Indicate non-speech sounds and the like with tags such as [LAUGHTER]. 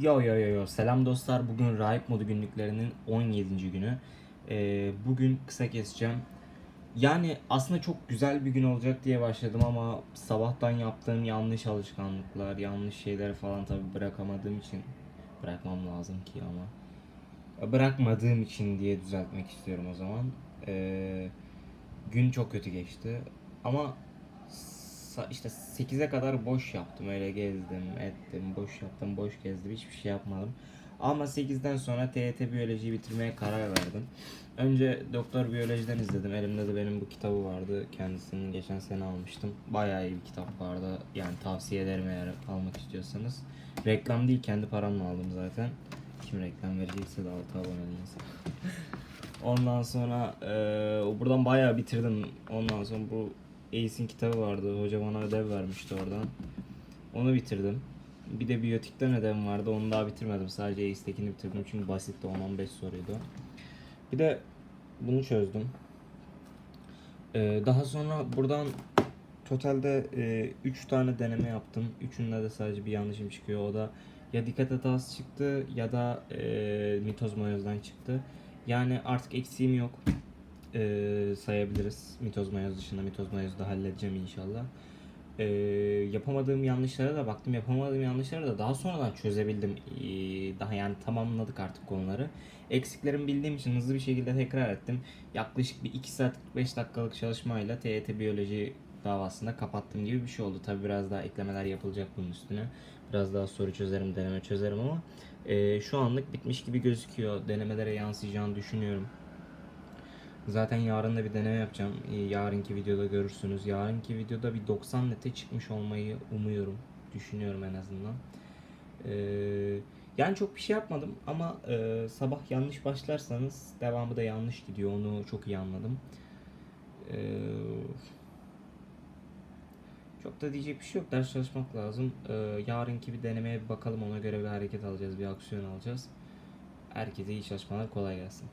Yo yo yo yo. Selam dostlar. Bugün Rahip Modu günlüklerinin 17. günü. Ee, Bugün kısa keseceğim. Yani aslında çok güzel bir gün olacak diye başladım ama Sabahtan yaptığım yanlış alışkanlıklar, yanlış şeyleri falan tabi bırakamadığım için Bırakmam lazım ki ama Bırakmadığım için diye düzeltmek istiyorum o zaman. Ee, Gün çok kötü geçti. Ama işte 8'e kadar boş yaptım öyle gezdim ettim boş yaptım boş gezdim hiçbir şey yapmadım. Ama 8'den sonra TYT biyolojiyi bitirmeye karar verdim. Önce doktor biyolojiden izledim. Elimde de benim bu kitabı vardı. Kendisini geçen sene almıştım. Bayağı iyi bir kitap vardı yani tavsiye ederim eğer almak istiyorsanız. Reklam değil kendi paramla aldım zaten. Kim reklam verecekse de altı aboneliyiz [LAUGHS] Ondan sonra eee, buradan bayağı bitirdim. Ondan sonra bu Ace'in kitabı vardı. Hoca bana ödev vermişti oradan. Onu bitirdim. Bir de biyotikten ödevim vardı. Onu daha bitirmedim. Sadece Ace'tekini bitirdim. Çünkü basitti 10-15 soruydu. Bir de bunu çözdüm. Eee, daha sonra buradan totalde 3 tane deneme yaptım. Üçünde de sadece bir yanlışım çıkıyor. O da ya dikkat hatası çıktı ya da e, mitoz mayozdan çıktı. Yani artık eksiğim yok. E, sayabiliriz. Mitoz mayoz dışında mitoz mayozu da halledeceğim inşallah. E, yapamadığım yanlışlara da baktım. Yapamadığım yanlışları da daha sonradan çözebildim. E, daha yani tamamladık artık konuları. Eksiklerimi bildiğim için hızlı bir şekilde tekrar ettim. Yaklaşık bir 2 saat 45 dakikalık çalışmayla TYT biyoloji davasında kapattığım gibi bir şey oldu. Tabi biraz daha eklemeler yapılacak bunun üstüne. Biraz daha soru çözerim, deneme çözerim ama e, şu anlık bitmiş gibi gözüküyor. Denemelere yansıyacağını düşünüyorum. Zaten yarın da bir deneme yapacağım. Yarınki videoda görürsünüz. Yarınki videoda bir 90 nete çıkmış olmayı umuyorum. Düşünüyorum en azından. E, yani çok bir şey yapmadım ama e, sabah yanlış başlarsanız devamı da yanlış gidiyor. Onu çok iyi anladım. Eee çok da diyecek bir şey yok. Ders çalışmak lazım. Ee, yarınki bir denemeye bir bakalım. Ona göre bir hareket alacağız. Bir aksiyon alacağız. Herkese iyi çalışmalar. Kolay gelsin.